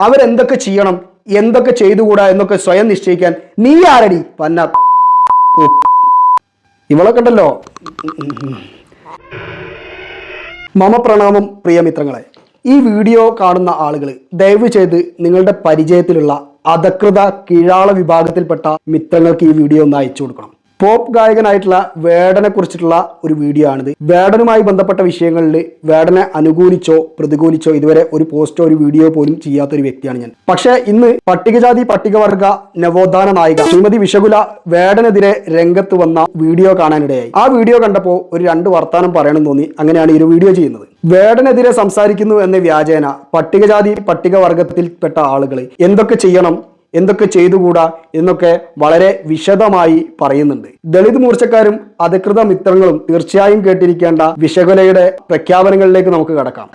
അവരെന്തൊക്കെ ചെയ്യണം എന്തൊക്കെ ചെയ്തുകൂടാ എന്നൊക്കെ സ്വയം നിശ്ചയിക്കാൻ നീ ആരടി? പന്ന ഇവളൊക്കെ ഉണ്ടല്ലോ മമ പ്രണാമം പ്രിയമിത്രങ്ങളെ ഈ വീഡിയോ കാണുന്ന ആളുകൾ ദയവ് ചെയ്ത് നിങ്ങളുടെ പരിചയത്തിലുള്ള അധകൃത കീഴാള വിഭാഗത്തിൽപ്പെട്ട മിത്രങ്ങൾക്ക് ഈ വീഡിയോ ഒന്ന് അയച്ചു കൊടുക്കണം. പോപ്പ് ഗായകനായിട്ടുള്ള വേടനെ കുറിച്ചിട്ടുള്ള ഒരു വീഡിയോ ആണിത്. വേടനുമായി ബന്ധപ്പെട്ട വിഷയങ്ങളിൽ വേടനെ അനുകൂലിച്ചോ പ്രതികൂലിച്ചോ ഇതുവരെ ഒരു പോസ്റ്റോ ഒരു വീഡിയോ പോലും ചെയ്യാത്ത ഒരു വ്യക്തിയാണ് ഞാൻ. പക്ഷേ ഇന്ന് പട്ടികജാതി പട്ടികവർഗ നവോത്ഥാന നായിക ശ്രീമതി വിഷകുല വേടനെതിരെ രംഗത്ത് വന്ന വീഡിയോ കാണാനിടയായി. ആ വീഡിയോ കണ്ടപ്പോൾ ഒരു രണ്ട് വർത്താനം പറയണം തോന്നി. അങ്ങനെയാണ് ഈ ഒരു വീഡിയോ ചെയ്യുന്നത്. വേടനെതിരെ സംസാരിക്കുന്നു എന്ന വ്യാജേന പട്ടികജാതി പട്ടികവർഗത്തിൽപ്പെട്ട ആളുകൾ എന്തൊക്കെ ചെയ്യണം എന്തൊക്കെ ചെയ്തുകൂടാ എന്നൊക്കെ വളരെ വിശദമായി പറയുന്നുണ്ട്. ദളിത് മൂർച്ചക്കാരും അധികൃത മിത്രങ്ങളും തീർച്ചയായും കേട്ടിരിക്കേണ്ട വിശകുലയുടെ പ്രഖ്യാപനങ്ങളിലേക്ക് നമുക്ക് കടക്കാം.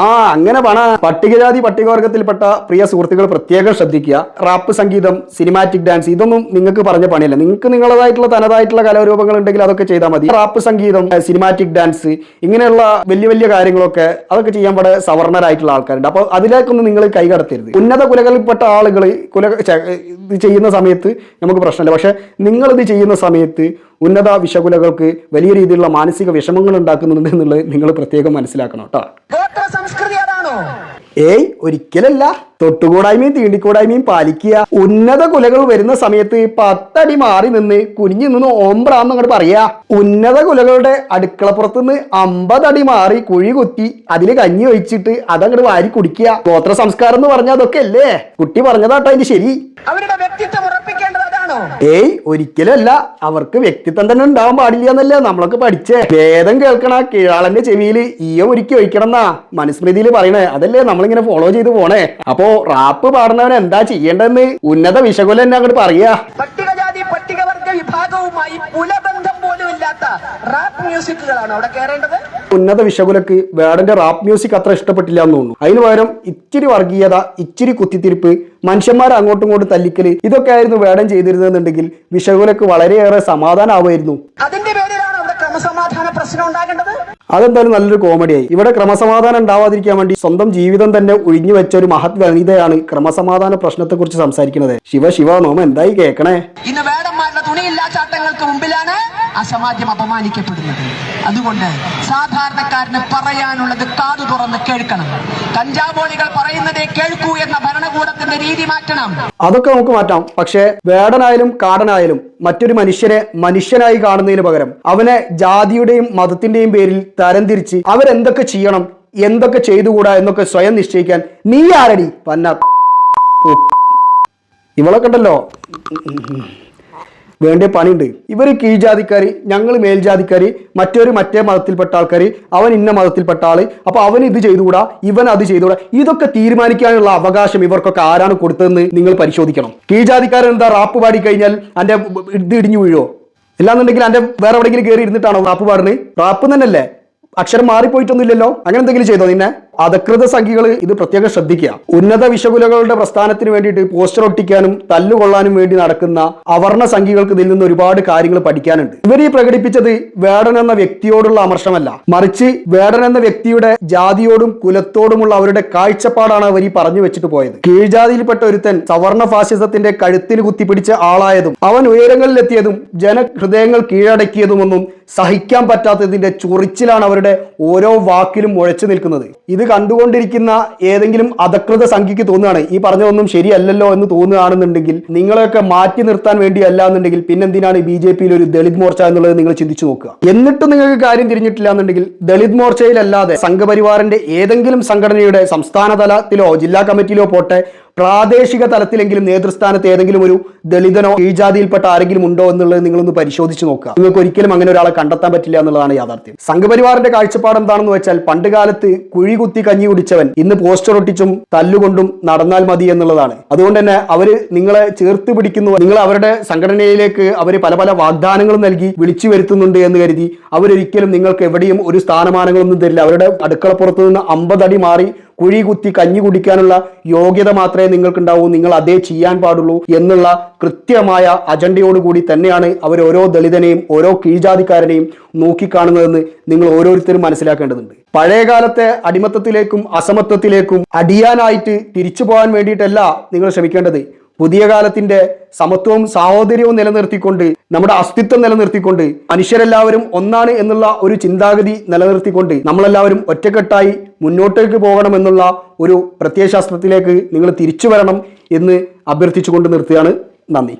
ആ അങ്ങനെ പണ. പട്ടികജാതി പട്ടികവർഗത്തിൽപ്പെട്ട പ്രിയ സുഹൃത്തുക്കൾ പ്രത്യേകം ശ്രദ്ധിക്കുക. റാപ്പ് സംഗീതം സിനിമാറ്റിക് ഡാൻസ് ഇതൊന്നും നിങ്ങൾക്ക് പറഞ്ഞ പണിയല്ല. നിങ്ങൾക്ക് നിങ്ങളതായിട്ടുള്ള തനതായിട്ടുള്ള കലാരൂപങ്ങൾ ഉണ്ടെങ്കിൽ അതൊക്കെ ചെയ്താൽ മതി. റാപ്പ് സംഗീതം സിനിമാറ്റിക് ഡാൻസ് ഇങ്ങനെയുള്ള വലിയ വലിയ കാര്യങ്ങളൊക്കെ അതൊക്കെ ചെയ്യാൻ പാടെ സവർണരായിട്ടുള്ള ആൾക്കാരുണ്ട്. അപ്പോൾ അതിലേക്കൊന്നും നിങ്ങൾ കൈകടത്തരുത് ഉന്നത കുലകളിൽപ്പെട്ട ആളുകൾ കുല ഇത് ചെയ്യുന്ന സമയത്ത് നമുക്ക് പ്രശ്നമില്ല. പക്ഷെ നിങ്ങളിത് ചെയ്യുന്ന സമയത്ത് ഉന്നത വിഷകുലകൾക്ക് വലിയ രീതിയിലുള്ള മാനസിക വിഷമങ്ങൾ ഉണ്ടാക്കുന്നുണ്ട് എന്നുള്ളത് നിങ്ങൾ പ്രത്യേകം മനസ്സിലാക്കണം കേട്ടോ. സംസ്കൃതി അതാണോ? ഏയ് ഒരിക്കലല്ല. തൊട്ടുകൂടായ്മയും തീണ്ടിക്കൂടായ്മയും പാലിക്കുക. ഉന്നത കുലകൾ വരുന്ന സമയത്ത് പത്തടി മാറി നിന്ന് കുനിഞ്ഞു നിന്ന് ഓമ്പ്രാന്ന് അങ്ങോട്ട് പറയാ. ഉന്നത കുലകളുടെ അടുക്കളപ്പുറത്ത് നിന്ന് അമ്പതടി മാറി കുഴി കുത്തി അതിൽ കഞ്ഞി ഒഴിച്ചിട്ട് അതങ്ങോട്ട് വാരി കുടിക്കുക. ഗോത്ര സംസ്കാരം എന്ന് പറഞ്ഞാൽ അതൊക്കെ അല്ലേ? കുട്ടി പറഞ്ഞതാട്ടോ അതിന് ശരി. അവരുടെ വ്യക്തിത്വം ഏയ് ഒരിക്കലല്ല അവർക്ക് വ്യക്തിത്വം തന്നെ ഉണ്ടാവാൻ പാടില്ല എന്നല്ലേ നമ്മളൊക്കെ പഠിച്ചേ. വേദം കേൾക്കണ കീഴാളന്റെ ചെവിയിൽ ഈയോ ഒരുക്കി ഒഴിക്കണം എന്നാ മനുസ്മൃതിയിൽ പറയണേ. അതല്ലേ നമ്മളിങ്ങനെ ഫോളോ ചെയ്ത് പോണേ. അപ്പോ റാപ്പ് പാടുന്നവൻ എന്താ ചെയ്യേണ്ടതെന്ന് ഉന്നത വിശകുലം എന്നെ അങ്ങോട്ട് പറയാ. പട്ടികജാതി പട്ടികവർഗ വിഭാഗവുമായി പുലബന്ധം പോലും ഇല്ലാത്ത റാപ്പ് മ്യൂസിക്കുകളാണ് അവിടെ കയറേണ്ടത് ഉന്നത വിശകുലക്ക് വേടന്റെ റാപ്പ് മ്യൂസിക് അത്ര ഇഷ്ടപ്പെട്ടില്ല എന്ന് തോന്നുന്നു. അതിന് പകരം ഇച്ചിരി വർഗീയത ഇച്ചിരി കുത്തിത്തിരിപ്പ് മനുഷ്യന്മാരെ അങ്ങോട്ടും ഇങ്ങോട്ടും തല്ലിക്കൽ ഇതൊക്കെ ആയിരുന്നു വേടൻ ചെയ്തിരുന്നതെന്നുണ്ടെങ്കിൽ വിശകുലക്ക് വളരെയേറെ സമാധാനമാവുമായിരുന്നു അതിന്റെ പേരിലാണ് അവിടെ ക്രമസമാധാന പ്രശ്നം ഉണ്ടാകേണ്ടത്. അതെന്തായാലും നല്ലൊരു കോമഡിയായി. ഇവിടെ ക്രമസമാധാനം ഉണ്ടാവാതിരിക്കാൻ വേണ്ടി സ്വന്തം ജീവിതം തന്നെ ഒഴിഞ്ഞു വെച്ച ഒരു മഹത് വനിതയാണ് ക്രമസമാധാന പ്രശ്നത്തെ കുറിച്ച് സംസാരിക്കുന്നത്. ശിവ ശിവ നോമ എന്തായി കേക്കണേ? ഇന്ന് വേടന്മാരുടെ തുണിയില്ലാ ചാട്ടങ്ങൾക്ക് മുമ്പിലാണ് അസമാധ്യം അപമാനിക്കപ്പെടുന്നത്. അതുകൊണ്ട് സാധാരണക്കാരന് പറയാനുള്ളത് കാതു തുറന്ന് കേൾക്കണം. കഞ്ചാവോളികൾ പറയുന്നതേ കേൾക്കൂ എന്ന ഭരണകൂടത്തിന്റെ രീതി മാറ്റണം. അതൊക്കെ നമുക്ക് മാറ്റാം. പക്ഷേ വേടനായാലും കാടനായാലും മറ്റൊരു മനുഷ്യനെ മനുഷ്യനായി കാണുന്നതിന് പകരം അവനെ ജാതിയുടെയും മതത്തിന്റെയും പേരിൽ തരംതിരിച്ച് അവരെന്തൊക്കെ ചെയ്യണം എന്തൊക്കെ ചെയ്തുകൂടാ എന്നൊക്കെ സ്വയം നിശ്ചയിക്കാൻ നീ ആരടി? പന്ന ഇവളൊക്കെ ഉണ്ടല്ലോ. വേണ്ട പണിയുണ്ട്. ഇവർ കീഴ്ജാതിക്കാർ ഞങ്ങൾ മേൽജാതിക്കാർ മറ്റൊരു മറ്റേ മതത്തിൽപ്പെട്ട ആൾക്കാർ അവൻ ഇന്ന മതത്തിൽപ്പെട്ട ആൾ അപ്പൊ അവൻ ഇത് ചെയ്തുകൂടാ ഇവൻ അത് ചെയ്തുകൂടാ. ഇതൊക്കെ തീരുമാനിക്കാനുള്ള അവകാശം ഇവർക്കൊക്കെ ആരാണ് കൊടുത്തതെന്ന് നിങ്ങൾ പരിശോധിക്കണം. കീഴ്ജാതിക്കാരൻ എന്താ റാപ്പ് പാടി കഴിഞ്ഞാൽ അന്റെ ഇത് ഇടിഞ്ഞു വീഴോ ഇല്ലാന്നുണ്ടെങ്കിൽ അന്റെ വേറെ എവിടെയെങ്കിലും കയറി ഇരുന്നിട്ടാണോ റാപ്പ് പാടുന്നത്? റാപ്പ് തന്നെയല്ലേ? അക്ഷരം മാറിപ്പോയിട്ടൊന്നുമില്ലല്ലോ? അങ്ങനെ എന്തെങ്കിലും ചെയ്തോ നിന്നെ? അധകൃത സംഖ്യകൾ ഇത് പ്രത്യേകം ശ്രദ്ധിക്കുക. ഉന്നത വിഷകുലകളുടെ പ്രസ്ഥാനത്തിന് വേണ്ടിയിട്ട് പോസ്റ്റർ ഒട്ടിക്കാനും തല്ലുകൊള്ളാനും വേണ്ടി നടക്കുന്ന അവർണ സംഖ്യകൾക്ക് ഇതിൽ നിന്ന് ഒരുപാട് കാര്യങ്ങൾ പഠിക്കാനുണ്ട്. ഇവർ ഈ പ്രകടിപ്പിച്ചത് വേടൻ എന്ന വ്യക്തിയോടുള്ള അമർഷമല്ല. മറിച്ച് വേടൻ എന്ന വ്യക്തിയുടെ ജാതിയോടും കുലത്തോടുമുള്ള അവരുടെ കാഴ്ചപ്പാടാണ് അവർ ഈ പറഞ്ഞു വെച്ചിട്ട് പോയത്. കീഴ്ജാതിയിൽപ്പെട്ട ഒരുത്തൻ സവർണ ഫാസിസത്തിന്റെ കഴുത്തിൽ കുത്തിപ്പിടിച്ച ആളായതും അവൻ ഉയരങ്ങളിലെത്തിയതും ജനഹൃദയങ്ങൾ കീഴടക്കിയതുമൊന്നും സഹിക്കാൻ പറ്റാത്തതിന്റെ ചൊറിച്ചിലാണ് അവരുടെ ഓരോ വാക്കിലും മുഴച്ചു നിൽക്കുന്നത്. ഇത് കണ്ടുകൊണ്ടിരിക്കുന്ന ഏതെങ്കിലും അധകൃത സംഖ്യക്ക് തോന്നുകയാണ്. ഈ പറഞ്ഞതൊന്നും ശരിയല്ലല്ലോ എന്ന് തോന്നുകയാണെന്നുണ്ടെങ്കിൽ നിങ്ങളെയൊക്കെ മാറ്റി നിർത്താൻ വേണ്ടിയല്ല എന്നുണ്ടെങ്കിൽ പിന്നെന്തിനാണ് ബി ജെ പിയിൽ ഒരു ദളിത് മോർച്ച എന്നുള്ളത് നിങ്ങൾ ചിന്തിച്ചു നോക്കുക. എന്നിട്ടും നിങ്ങൾക്ക് കാര്യം തിരിഞ്ഞിട്ടില്ല എന്നുണ്ടെങ്കിൽ ദളിത് മോർച്ചയിലല്ലാതെ സംഘപരിവാറിന്റെ ഏതെങ്കിലും സംഘടനയുടെ സംസ്ഥാന തലത്തിലോ ജില്ലാ കമ്മിറ്റിയിലോ പോട്ടെ പ്രാദേശിക തലത്തിലെങ്കിലും നേതൃസ്ഥാനത്ത് ഏതെങ്കിലും ഒരു ദളിതനോ കീഴ്ജാതിയിൽപ്പെട്ട ആരെങ്കിലും ഉണ്ടോ എന്നുള്ളത് നിങ്ങളൊന്ന് പരിശോധിച്ച് നോക്കുക. നിങ്ങൾക്ക് ഒരിക്കലും അങ്ങനെ ഒരാളെ കണ്ടെത്താൻ പറ്റില്ല എന്നുള്ളതാണ് യാഥാർത്ഥ്യം. സംഘപരിവാറിന്റെ കാഴ്ചപ്പാട് എന്താണെന്ന് വെച്ചാൽ പണ്ട് കാലത്ത് കുഴി കുത്തി കഞ്ഞി കുടിച്ചവൻ ഇന്ന് പോസ്റ്റർ ഒട്ടിച്ചും തല്ലുകൊണ്ടും നടന്നാൽ മതി എന്നുള്ളതാണ്. അതുകൊണ്ട് തന്നെ അവർ നിങ്ങളെ ചേർത്ത് പിടിക്കുന്നു. നിങ്ങൾ അവരുടെ സംഘടനയിലേക്ക് അവർ പല പല വാഗ്ദാനങ്ങളും നൽകി വിളിച്ചു വരുത്തുന്നുണ്ട് എന്ന് കരുതി അവരൊരിക്കലും നിങ്ങൾക്ക് എവിടെയും ഒരു സ്ഥാനമാനങ്ങളൊന്നും തരില്ല. അവരുടെ അടുക്കളപ്പുറത്ത് നിന്ന് അമ്പതടി മാറി കുഴി കുത്തി കഞ്ഞി കുടിക്കാനുള്ള യോഗ്യത മാത്രമേ നിങ്ങൾക്കുണ്ടാവൂ. നിങ്ങൾ അതേ ചെയ്യാൻ പാടുള്ളൂ എന്നുള്ള കൃത്യമായ അജണ്ടയോടുകൂടി തന്നെയാണ് അവർ ഓരോ ദളിതനെയും ഓരോ കീഴ്ജാതിക്കാരനെയും നോക്കിക്കാണുന്നതെന്ന് നിങ്ങൾ ഓരോരുത്തരും മനസ്സിലാക്കേണ്ടതുണ്ട്. പഴയകാലത്തെ അടിമത്തത്തിലേക്കും അസമത്വത്തിലേക്കും അടിയാനായിട്ട് തിരിച്ചു പോകാൻ വേണ്ടിയിട്ടല്ല നിങ്ങൾ ശ്രമിക്കേണ്ടത്. പുതിയ കാലത്തിന്റെ സമത്വവും സാഹോദര്യവും നിലനിർത്തിക്കൊണ്ട് നമ്മുടെ അസ്തിത്വം നിലനിർത്തിക്കൊണ്ട് മനുഷ്യരെല്ലാവരും ഒന്നാണ് എന്നുള്ള ഒരു ചിന്താഗതി നിലനിർത്തിക്കൊണ്ട് നമ്മളെല്ലാവരും ഒറ്റക്കെട്ടായി മുന്നോട്ടേക്ക് പോകണം എന്നുള്ള ഒരു പ്രത്യയശാസ്ത്രത്തിലേക്ക് നിങ്ങൾ തിരിച്ചു വരണം എന്ന് അഭ്യർത്ഥിച്ചുകൊണ്ട് നിർത്തുകയാണ്. നന്ദി.